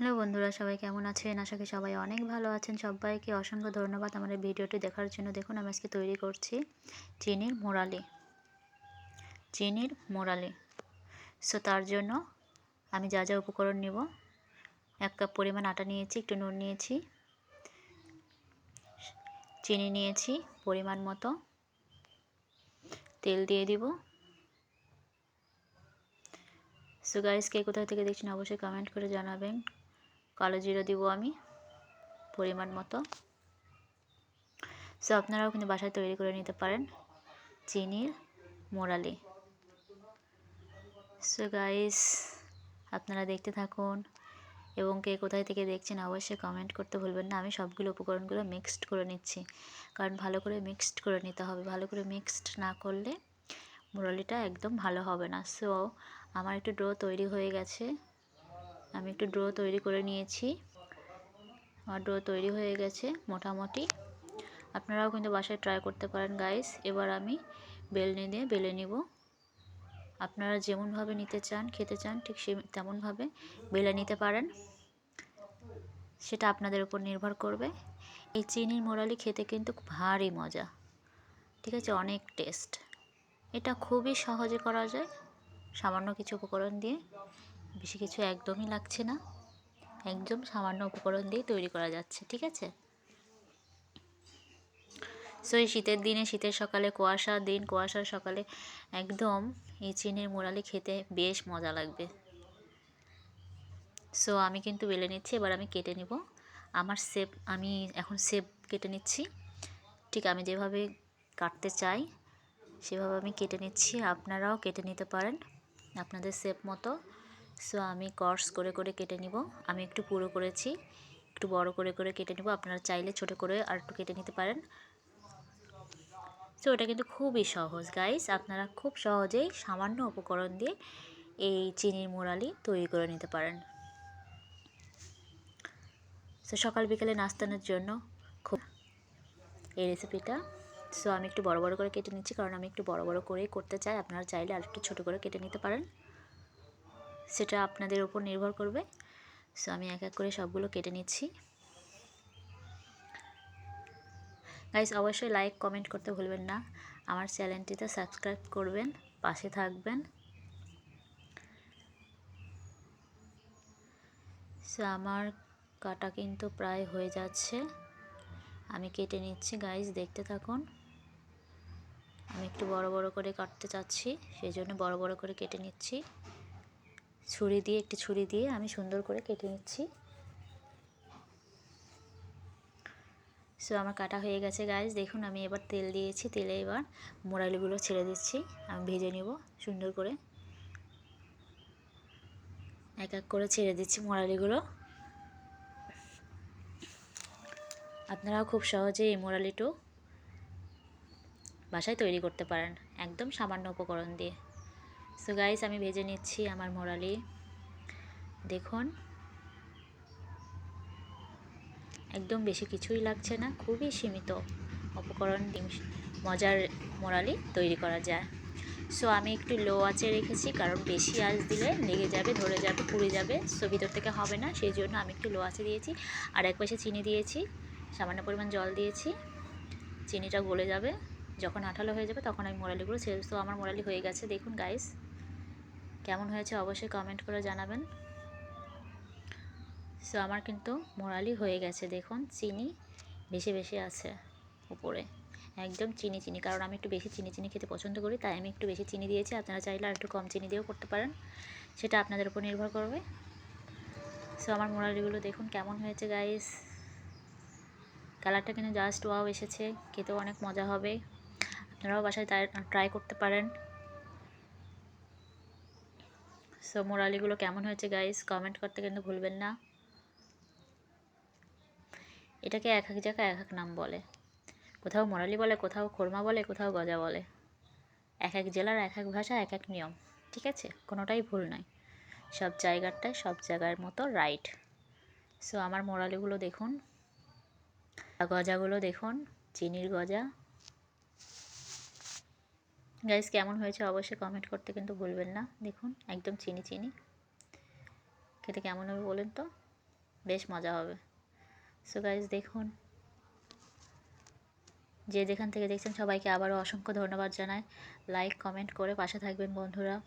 Hello বন্ধুরা, সবাই কেমন আছেন? আশা করি সবাই অনেক ভালো আছেন। সবাইকে অসংখ্য ধন্যবাদ এই ভিডিওটি দেখার জন্য। দেখুন, আমি আজকে তৈরি করছি চিনির মোড়ালি চিনির মোড়ালি সো তার জন্য আমি যা যা উপকরণ নেব, এক কাপ পরিমাণ আটা নিয়েছি, একটু নুন নিয়েছি, চিনি নিয়েছি পরিমাণ মতো, তেল দিয়ে দিব। সো গাইস কে কোথায় থেকে দেখছেন, অবশ্যই কমেন্ট করে জানাবেন। কালো জিরা দিব আমি, পরিমাণ মতো। সো আপনারাও কিন্তু বাসায় তৈরি করে নিতে পারেন চিনির মোড়ালি সো গাইস আপনারা দেখতে থাকুন এবং কে কোথায় থেকে দেখছেন অবশ্যই কমেন্ট করতে ভুলবেন না। আমি সবগুলো উপকরণগুলো মিক্সড করে নিচ্ছি। কারণ ভালো করে মিক্সড করে নিতে হবে। ভালো করে মিক্সড না করলে মুরলিটা একদম ভালো হবে না। সো আমার একটু ডো তৈরি হয়ে গেছে। আমি একটু ডো তৈরি করে নিয়েছি। আমার ডো তৈরি হয়ে গেছে মোটামুটি। আপনারাও কিন্তু বাসায় ট্রাই করতে পারেন গাইস এবার আমি বেলনি দিয়ে বেলে নিব। আপনারা যেমনভাবে নিতে চান, খেতে চান, ঠিক সে তেমনভাবে বেলে নিতে পারেন। সেটা আপনাদের উপর নির্ভর করবে। এই চিনির মোড়ালি খেতে কিন্তু ভারী মজা। ঠিক আছে? অনেক টেস্ট। এটা খুবই সহজে করা যায়। সামান্য কিছু উপকরণ দিয়ে। বেশি কিছু একদমই লাগছে না। একদম সামান্য উপকরণ দিয়ে তৈরি করা যাচ্ছে, ঠিক আছে? সো এই শীতের দিনে, শীতের সকালে কুয়াশা দিন, কুয়াশার সকালে একদম এই চিনির মোড়ালি খেতে বেশ মজা লাগবে। সো আমি কিন্তু বেলে নিচ্ছি, এবার আমি কেটে নিব। আমার সেপ আমি এখন সেপ কেটে নিচ্ছি। ঠিক আমি যেভাবে কাটতে চাই, সেভাবে আমি কেটে নিচ্ছি। আপনারাও কেটে নিতে পারেন আপনাদের সেপ মতো। সো আমি কর্স করে করে কেটে নিব। আমি একটু পুরো করেছি, একটু বড় করে করে কেটে নিব। আপনারা চাইলে ছোট করে আর একটু কেটে নিতে পারেন। সো এটা কিন্তু খুবই সহজ গাইস আপনারা খুব সহজেই সামান্য উপকরণ দিয়ে এই চিনির মোড়ালি তৈরি করে নিতে পারেন। সো সকাল বিকেলে নাস্তানোর জন্য খুব এই রেসিপিটা সো আমি একটু বড় বড় করে কেটে নিচ্ছি, কারণ আমি একটু বড় বড় করেই করতে চাই। আপনারা চাইলে আর একটু ছোটো করে কেটে নিতে পারেন। সেটা আপনাদের উপর নির্ভর করবে। সো আমি এক এক করে সবগুলো কেটে নিচ্ছি। গাইস অবশ্যই লাইক কমেন্ট করতে ভুলবেন না। আমার চ্যানেলটিতে সাবস্ক্রাইব করবেন, পাশে থাকবেন। সো আমার কাটা কিন্তু প্রায় হয়ে যাচ্ছে। আমি কেটে নিচ্ছি গাইস দেখতে থাকুন। আমি একটু বড় বড় করে কাটতে চাচ্ছি, সেই জন্য বড় বড় করে কেটে নিচ্ছি। ছুরি দিয়ে, একটি ছুরি দিয়ে আমি সুন্দর করে কেটে নিচ্ছি। সো আমার কাটা হয়ে গেছে গাইজ দেখুন, আমি এবার তেল দিয়েছি। তেলে এবার মোড়ালিগুলো ছেড়ে দিচ্ছি। আমি ভেজে নিব সুন্দর করে। এক এক করে ছেড়ে দিচ্ছি মোড়ালিগুলো। আপনারাও খুব সহজে এই মোড়ালিটু বাসায় তৈরি করতে পারেন, একদম সামান্য উপকরণ দিয়ে। সো গাইস আমি ভেজে নিচ্ছি আমার মোড়ালি দেখুন। একদম বেশি কিছুই লাগছে না, খুবই সীমিত উপকরণ মজার মোড়ালি তৈরি করা যায়। সো আমি একটু লো আঁচে রেখেছি, কারণ বেশি আঁচ দিলে লেগে যাবে, ধরে যাবে, পুড়ে যাবে সো ভিতর থেকে হবে না, সেই জন্য আমি একটু লো আঁচে দিয়েছি। আর এক পাশে চিনি দিয়েছি, সামান্য পরিমাণ জল দিয়েছি, চিনিটা গলে যাবে। যখন আঠালো হয়ে যাবে, তখন আমি মোড়ালিগুলো ছেড়ে তো আমার মোড়ালি হয়ে গেছে, দেখুন গাইস কেমন হয়েছে অবশ্যই কমেন্ট করে জানাবেন। সো আমার কিন্তু মোড়ালি হয়ে গেছে, দেখুন, চিনি বেশি বেশি আছে উপরে। একদম চিনি চিনি, কারণ আমি একটু বেশি চিনি চিনি খেতে পছন্দ করি, তাই আমি একটু বেশি চিনি দিয়েছি। আপনারা চাইলে আর একটু কম চিনি দিয়েও করতে পারেন, সেটা আপনাদের উপর নির্ভর করবে। সো আমার মোড়ালিগুলো দেখুন কেমন হয়েছে গাইস কালারটা কিন্তু জাস্ট ওয়াও এসেছে, খেতেও অনেক মজা হবে। আপনারাও বাসায় ট্রাই করতে পারেন। সো মোরালিগুলো কেমন হয়েছে গাইস কমেন্ট করতে কিন্তু ভুলবেন না। এটাকে এক এক জায়গায় এক এক নাম বলে। কোথাও মোরালি বলে, কোথাও খোরমা বলে, কোথাও গজা বলে। এক এক জেলার এক এক ভাষা, এক এক নিয়ম, ঠিক আছে? কোনোটাই ভুল নয়। সব জায়গাটায় সব জায়গার মতো রাইট সো আমার মোরালিগুলো দেখুন, গজাগুলো দেখুন, চিনির গজা গাইস কেমন হয়েছে অবশ্যই কমেন্ট করতে কিন্তু ভুলবেন না। দেখুন, একদম চিনি চিনি। খেতে কেমন হবে বলেন তো? বেশ মজা হবে। সো গাইজ দেখুন। যে যেখান থেকে দেখছেন, সবাইকে আবারও অসংখ্য ধন্যবাদ জানাই। লাইক কমেন্ট করে পাশে থাকবেন বন্ধুরা।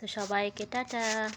তো সবাইকে, টাটা!